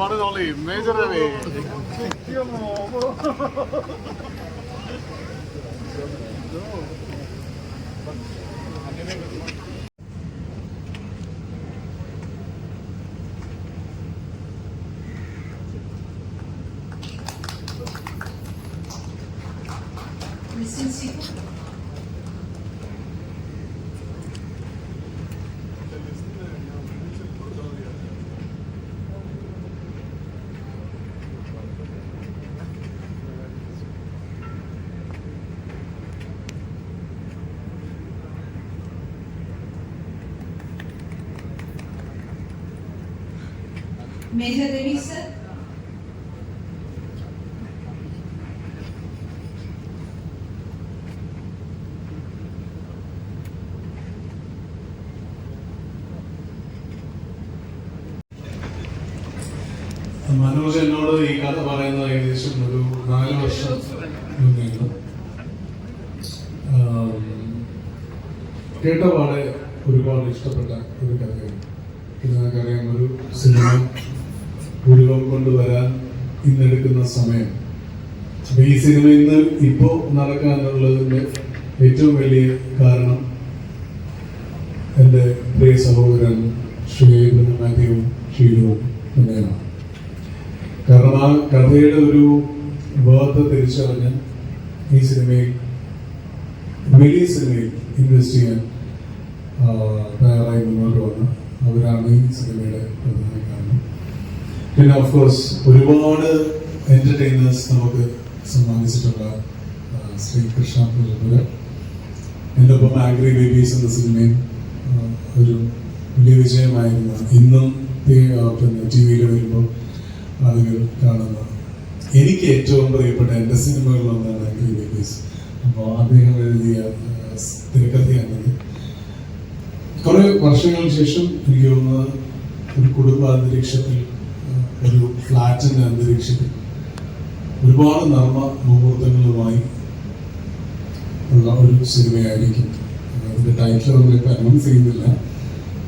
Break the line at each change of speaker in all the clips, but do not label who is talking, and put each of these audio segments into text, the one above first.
one and only Major Ravi.
Mr. Speaker. Major Ravi, sir.
Manoj എന്നോട് ഈ കഥ പറയുന്നത് ഏകദേശം ഒരു നാല് വർഷം മുന്നേയാണ് ആം, കേട്ട ഒരുപാട് ഇഷ്ടപ്പെട്ട ഒരു കഥയാണ് ഇത് നമുക്കറിയാം ഒരു സിനിമ ഉരുവം കൊണ്ടുവരാൻ ഇന്നെടുക്കുന്ന സമയം. അപ്പൊ ഈ സിനിമ ഇന്ന് ഇപ്പോ നടക്കാനുള്ളതിന്റെ ഏറ്റവും വലിയ കാരണം എന്റെ പ്രിയ സഹോദരൻ ശ്രീ മാധ്യവും ഷീലവും തന്നെയാണ്. കാരണം ആ കഥയുടെ ഒരു ബോധ തിരിച്ചറിഞ്ഞ് ഈ സിനിമയിൽ വലിയ സിനിമയിൽ ഇൻവെസ്റ്റ് ചെയ്യാൻ തയ്യാറായി മുന്നോട്ട് വന്ന് അവരാണ് ഈ സിനിമയുടെ പ്രധാന കാരണം. പിന്നെ ഓഫ് കോഴ്സ് ഒരുപാട് എന്റർടൈനേഴ്സ് നമുക്ക് സമ്മാനിച്ചിട്ടുള്ള ശ്രീകൃഷ്ണ ശ്രീ കൃഷ്ണ പുരമ്പര എന്റെ ഒപ്പം ആഗ്രി ബേബീസ് എന്ന സിനിമയും ഒരു വലിയ വിജയമായിരുന്നു. ഇന്നും പിന്നെ ടി വിയിൽ വരുമ്പോൾ ആളുകൾ കാണുന്ന എനിക്ക് ഏറ്റവും പ്രിയപ്പെട്ട എന്റെ സിനിമകളിലൊന്നാണ് ആഗ്രി ബേബീസ് അപ്പോൾ അദ്ദേഹം എഴുതിയ തിരക്കഥയാണത്. കുറെ വർഷങ്ങൾക്ക് ശേഷം എനിക്ക് തോന്നുന്നത് ഒരു കുടുംബ അന്തരീക്ഷത്തിൽ ഒരു ഫ്ലാറ്റിന്റെ അന്തരീക്ഷത്തിൽ ഒരുപാട് നർമ്മ മുഹൂർത്തങ്ങളുമായി ഉള്ള ഒരു സിനിമയായിരിക്കും. അതിന്റെ ടൈറ്റിൽ നമ്മൾ ഇപ്പം അനൗൺസ് ചെയ്യുന്നില്ല.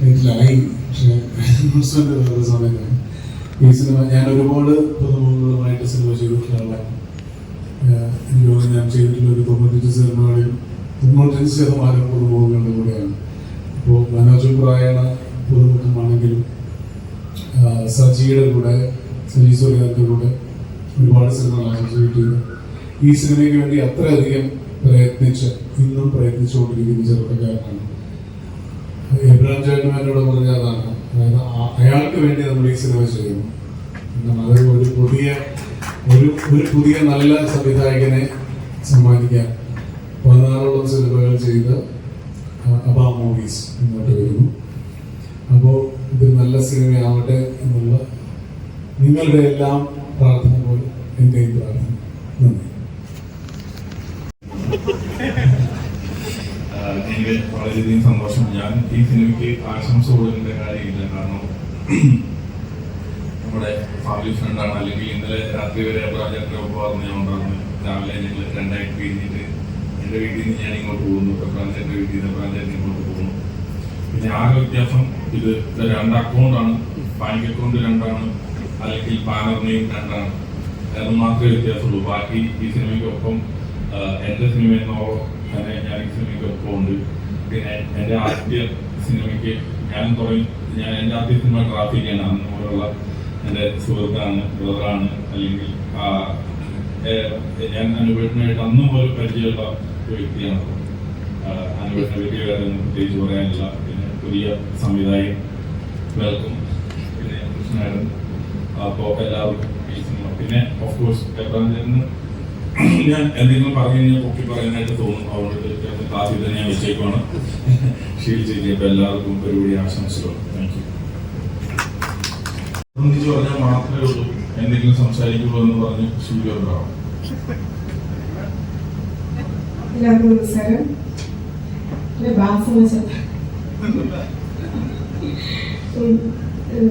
ടൈറ്റിലായി പക്ഷേ വേറെ സമയത്താണ് ഈ സിനിമ ഞാൻ ഒരുപാട് പുതുമുഖങ്ങളുമായിട്ട് സിനിമ ചെയ്തിട്ടുള്ള ആളാണ് എനിക്ക് ഞാൻ ചെയ്തിട്ടുള്ള ഒരു തൊണ്ണൂറ്റഞ്ച് സിനിമകളിൽ തൊണ്ണൂറ്റഞ്ച് ശതമാനം പുതുമുഖങ്ങളുടെ കൂടെയാണ്. ഇപ്പോൾ മനോജ് പ്രായണ പുതുമുഖമാണെങ്കിലും സജിയുടെ കൂടെ സജി സുരേന്ദ്രന്റെ കൂടെ ഒരുപാട് സിനിമകൾ ചെയ്ത് ഈ സിനിമയ്ക്ക് വേണ്ടി അത്രയധികം പ്രയത്നിച്ച് ഇന്നും പ്രയത്നിച്ചുകൊണ്ടിരിക്കുന്ന ചെറുപ്പക്കാരനാണ്. എബ്രാം ചേട്ടൻ എന്നോട് പറഞ്ഞ അതാണ്. അതായത് അയാൾക്ക് വേണ്ടി നമ്മൾ ഈ സിനിമ ചെയ്യുന്നു. കാരണം അത് ഒരു പുതിയ ഒരു ഒരു പുതിയ നല്ല സംവിധായകനെ സമ്മാനിക്കാൻ പതിനാറോളം സിനിമകൾ ചെയ്ത് അബാ മൂവീസ് മുന്നോട്ട് വരുന്നു. അപ്പോൾ ഇത് നല്ല സിനിമയാവട്ടെ എന്നുള്ള നിങ്ങളുടെ എല്ലാം പ്രാർത്ഥന പോലെ എന്റെയും പ്രാർത്ഥന നന്ദി.
എനിക്ക് വളരെയധികം സന്തോഷം. ഞാൻ ഈ സിനിമയ്ക്ക് ആശംസ കൊടുക്കേണ്ട കാര്യമില്ല. കാരണം നമ്മുടെ ഫാമിലി ഫ്രണ്ടാണ് അല്ലെങ്കിൽ ഇന്നലെ രാത്രി വരെ ഒപ്പം പറഞ്ഞ് ഞാൻ ഉണ്ടായിരുന്നു രാവിലെ ഞങ്ങൾ രണ്ടായിട്ട് പിരിഞ്ഞിട്ട് എന്റെ വീട്ടിൽ നിന്ന് ഞാൻ ഇങ്ങോട്ട് പോകുന്നു. പ്രാഞ്ചേട്ടന്റെ വീട്ടിൽ നിന്ന് പ്രാഞ്ചേട്ടൻ ഇങ്ങോട്ട് പോകുന്നു. പിന്നെ ആകെ വ്യത്യാസം ഇത് രണ്ട് അക്കൗണ്ടാണ് ബാങ്ക് അക്കൗണ്ട് രണ്ടാണ്. അല്ലെങ്കിൽ പാനർ നെയിം രണ്ടാണ്. അത് മാത്രമേ വ്യത്യാസമുള്ളൂ. ബാക്കി ഈ സിനിമയ്ക്കൊപ്പം എന്റെ സിനിമ എന്നോ തന്നെ ഞാൻ ഈ സിനിമയ്ക്കൊപ്പം ഉണ്ട്. പിന്നെ എന്റെ ആദ്യ സിനിമയ്ക്ക് ഞാൻ തുടങ്ങി. ഞാൻ എന്റെ ആദ്യ സിനിമ ട്രാഫിക്കാണ് അന്ന് പോലുള്ള എന്റെ സുഹൃത്താണ് ബ്രദറാണ്. അല്ലെങ്കിൽ ഞാൻ അനുഭവത്തിനായിട്ട് അന്നും പോലും പരിചയമുള്ള വ്യക്തിയാണ്. അനുഭവത്തിനെ വേറെ ഒന്നും പ്രത്യേകിച്ച് പറയാനില്ല. പുതിയ സംവിധായകൻ വെൽക്കം പിന്നെ കൃഷ്ണനായൻ അപ്പോൾ എല്ലാവർക്കും പിന്നെ ഓഫ് ഞാൻ എന്തെങ്കിലും പറഞ്ഞു കഴിഞ്ഞാൽ പൊക്കി പറയാനായിട്ട് തോന്നും. അവരുടെ ക്ലാസ്സിൽ തന്നെ ഞാൻ വെച്ചേക്കുവാണ്. ക്ഷീണിച്ചിരിക്കും അപ്പോൾ എല്ലാവർക്കും ഒരുപടി ആശംസകൾ താങ്ക് യു സംബന്ധിച്ച് പറഞ്ഞാൽ മാത്രമേ ഉള്ളൂ. എന്തെങ്കിലും സംസാരിക്കുള്ളൂ എന്ന് പറഞ്ഞ് ശൂര്യോദ്രാവും
എല്ലാവർക്കും നമസ്കാരം. ഭാഷ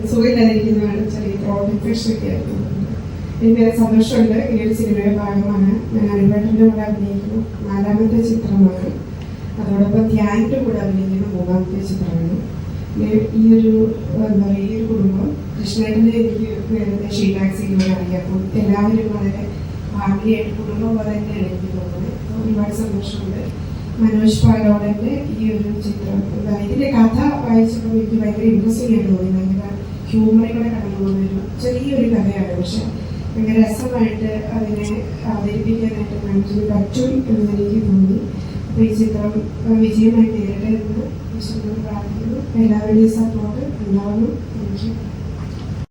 സുഖമില്ലാതിരിക്കുന്നതാണ് ചെറിയ ത്രോട്ട് ഇൻഫെക്ഷൻ ഒക്കെ ആയിരുന്നു. എനിക്ക് സന്തോഷമുണ്ട്. ഈ ഒരു സിനിമയുടെ ഭാഗമാണ്. ഞാൻ അനുവേട്ടന്റെ കൂടെ അഭിനയിക്കുന്നു. നാലാമത്തെ ചിത്രമാണ്. അതോടൊപ്പം ധ്യാനിന്റെ കൂടെ അഭിനയിക്കുന്ന മൂന്നാമത്തെ ചിത്രമാണ്. ഈ- ഒരു എന്താ പറയുക ഈ ഒരു കുടുംബം കൃഷ്ണേട്ടന്റെ എനിക്ക് നേരത്തെ ഷീലാക്സിലൂടെ അറിയാം. എല്ലാവരും വളരെ ഫാമിലിയായിട്ട് കുടുംബം പോലെ തന്നെയാണ് എനിക്ക് തോന്നുന്നത്. ഒരുപാട് സന്തോഷമുണ്ട്. മനോജ് പാലോടന്റെ ഈ ഒരു ചിത്രം. ഇതിന്റെ കഥ വായിച്ചപ്പോൾ എനിക്ക് ഭയങ്കര ഇൻട്രസ്റ്റിംഗ് ആയിട്ട് തോന്നി. ഭയങ്കര ഹ്യൂമറിൽ കൂടെ കടന്നു പോകുന്ന ഒരു ചെറിയൊരു കഥയാണ്. പക്ഷെ ഭയങ്കര രസമായിട്ട് അതിനെ അവതരിപ്പിക്കാനായിട്ട് മനസ്സിന് പറ്റും എന്ന് എനിക്ക് തോന്നി. അപ്പോൾ ഈ ചിത്രം വിജയമായി ഈശ്വരനോട് പ്രാർത്ഥിക്കുന്നു. എല്ലാവരുടെയും സപ്പോർട്ട് ഉണ്ടാവണം താങ്ക്